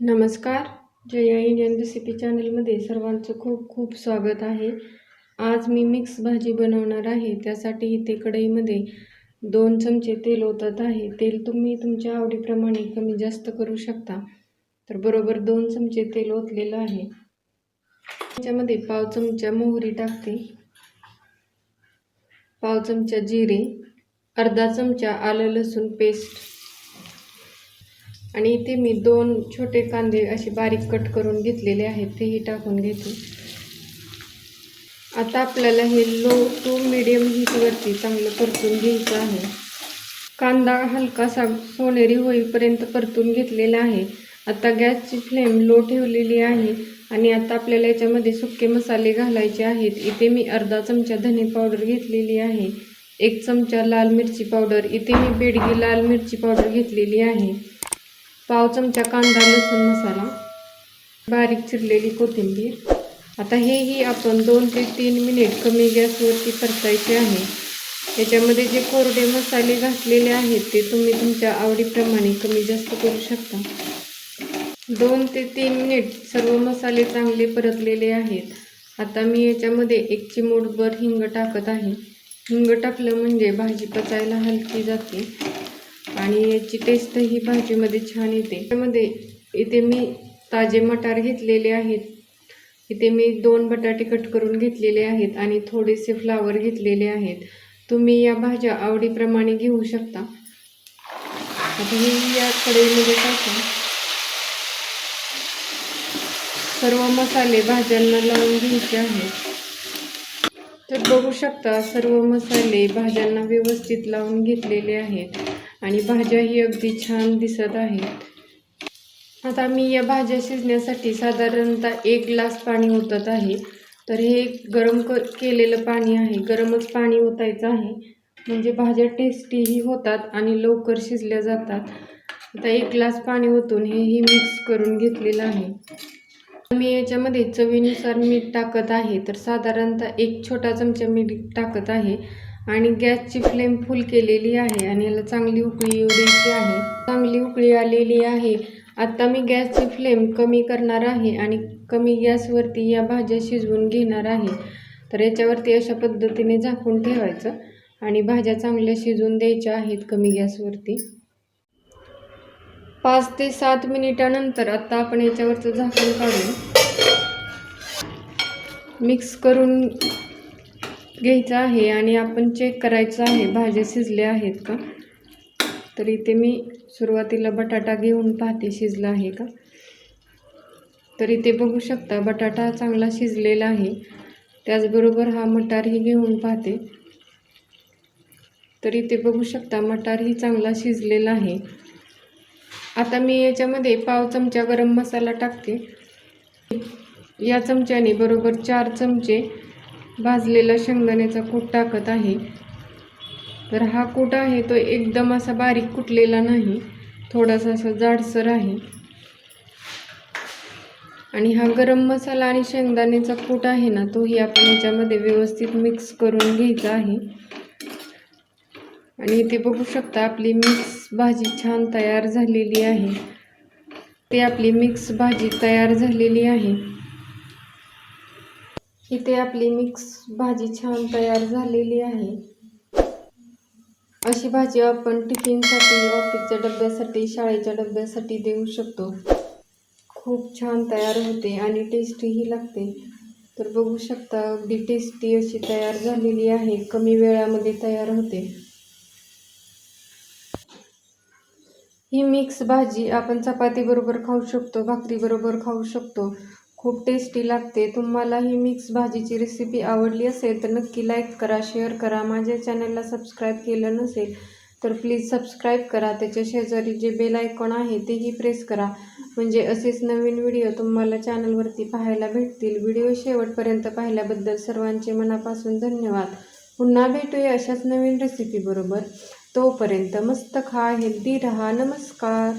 नमस्कार. Jaya Indian recipe चॅनलमध्ये सर्वांचं खूप खूप स्वागत आहे. आज मी मिक्स भाजी बनवणार आहे. त्यासाठी इथे कढईमध्ये दोन चमचे तेल ओतत आहे. तेल तुम्ही तुमच्या आवडीप्रमाणे कमी जास्त करू शकता. तर बरोबर दोन चमचे तेल ओतलेलं आहे. त्याच्यामध्ये पाव चमचा मोहरी टाकते. पाव चमचा जिरे. अर्धा चमचा आलं लसूण पेस्ट. आणि इथे मी दोन छोटे कांदे असे बारीक कट करून घेतलेले आहेत तेही टाकून घेते. आता आपल्याला हे लो टू मिडियम हीटवरती चांगलं परतून घ्यायचं आहे. कांदा हलकासा सोनेरी होईपर्यंत परतून घेतलेला आहे. आता गॅसची फ्लेम लो ठेवलेली आहे आणि आता आपल्याला याच्यामध्ये सुके मसाले घालायचे आहेत. इथे मी अर्धा चमचा धने पावडर घेतलेली आहे. एक चमचा लाल मिरची पावडर. इथे मी बेडगी लाल मिरची पावडर घेतलेली आहे. पाव चमचा कांदा लसूण मसाला बारीक चिरलेली कोथिंबीर. आता हेही आपण दोन ते तीन मिनिट कमी गॅसवरती परतायचे आहे. याच्यामध्ये जे कोरडे मसाले घातलेले आहेत ते तुम्ही तुमच्या आवडीप्रमाणे कमी जास्त करू शकता. दोन ते तीन मिनिट सर्व मसाले चांगले परतलेले आहेत. आता मी याच्यामध्ये एक चिमूटभर हिंग टाकत आहे. हिंग टाकलं म्हणजे भाजी पचायला हलकी जाते. आणि याची टेस्टही भाजीमध्ये छान येते. त्यामध्ये इथे मी ताजे मटार घेतलेले आहेत. इथे मी दोन बटाटे कट करून घेतलेले आहेत आणि थोडेसे फ्लावर घेतलेले आहेत. तुम्ही या भाज्या आवडीप्रमाणे घेऊ शकता. आता हे या कढईमध्ये टाकून सर्व मसाले भाज्यांना लावून घ्यायचे आहेत. तर बघू शकता सर्व मसाले भाज्यांना व्यवस्थित लावून घेतलेले आहेत. आणि भाज्याही अगदी छान दिसत आहेत. आता मी या भाज्या शिजण्यासाठी साधारणतः एक ग्लास पाणी ओतत आहे. तर हे गरम क केलेलं पाणी आहे. गरमच पाणी ओतायचं आहे. म्हणजे भाज्या टेस्टीही होतात आणि लवकर शिजल्या जातात. आता एक ग्लास पाणी ओतून हेही मिक्स करून घेतलेलं आहे. मी याच्यामध्ये चवीनुसार मीठ टाकत आहे. तर साधारणतः एक छोटा चमचा मीठ टाकत आहे. आणि गॅसची फ्लेम फुल केलेली आहे आणि याला चांगली उकळी येऊ द्यायची आहे. चांगली उकळी आलेली आहे. आत्ता मी गॅसची फ्लेम कमी करणार आहे आणि कमी गॅसवरती या भाज्या शिजवून घेणार आहे. तर याच्यावरती अशा पद्धतीने झाकून ठेवायचं आणि भाज्या चांगल्या शिजवून द्यायच्या आहेत कमी गॅसवरती. पाच ते सात मिनिटानंतर आत्ता आपण याच्यावरचं झाकण काढून मिक्स करून घ्यायचं आहे आणि आपण चेक करायचं आहे. भाज्या शिजल्या आहेत का? तर इथे मी सुरुवातीला बटाटा घेऊन पाहते शिजला आहे का? तर इथे बघू शकता बटाटा चांगला शिजलेला आहे. त्याचबरोबर हा मटारही घेऊन पाहते तर इथे बघू शकता मटारही चांगला शिजलेला आहे. आता मी याच्यामध्ये पाव चमचा गरम मसाला टाकते. या चमच्याने बरोबर चार चमचे भाजलेला शेंगदाण्याचा कूट टाकत आहे. तर हा कूट आहे तो एकदम असा बारीक कुटलेला नाही थोडासा असा जाडसर आहे. आणि हा गरम मसाला आणि शेंगदाण्याचा कूट आहे ना तोही आपण याच्यामध्ये व्यवस्थित मिक्स करून घ्यायचा आहे. आणि इथे बघू शकता आपली मिक्स भाजी छान तयार झालेली आहे. ते आपली मिक्स भाजी तयार झालेली आहे. इथे आपली मिक्स भाजी छान तयार झालेली आहे. अशी भाजी आपण टिफिनसाठी ऑफिसच्या डब्यासाठी शाळेच्या डब्यासाठी देऊ शकतो. खूप छान तयार होते आणि टेस्टीही लागते. तर बघू शकता अगदी टेस्टी अशी तयार झालेली आहे. कमी वेळामध्ये तयार होते. ही मिक्स भाजी आपण चपातीबरोबर खाऊ शकतो भाकरीबरोबर खाऊ शकतो. खूप टेस्टी लागते. तुम्हाला ही मिक्स भाजीची रेसिपी आवडली असेल तर नक्की लाईक करा शेअर करा. माझ्या चॅनलला सबस्क्राईब केलं नसेल तर प्लीज सबस्क्राईब करा. त्याच्या शेजारी जे बेल आयकॉन आहे तेही प्रेस करा. म्हणजे असेच नवीन व्हिडिओ तुम्हाला चॅनलवरती पाहायला भेटतील. व्हिडिओ शेवटपर्यंत पाहिल्याबद्दल सर्वांचे मनापासून धन्यवाद. पुन्हा भेटूया अशाच नवीन रेसिपीबरोबर तोपर्यंत मस्त खा हेल्दी रहा. नमस्कार.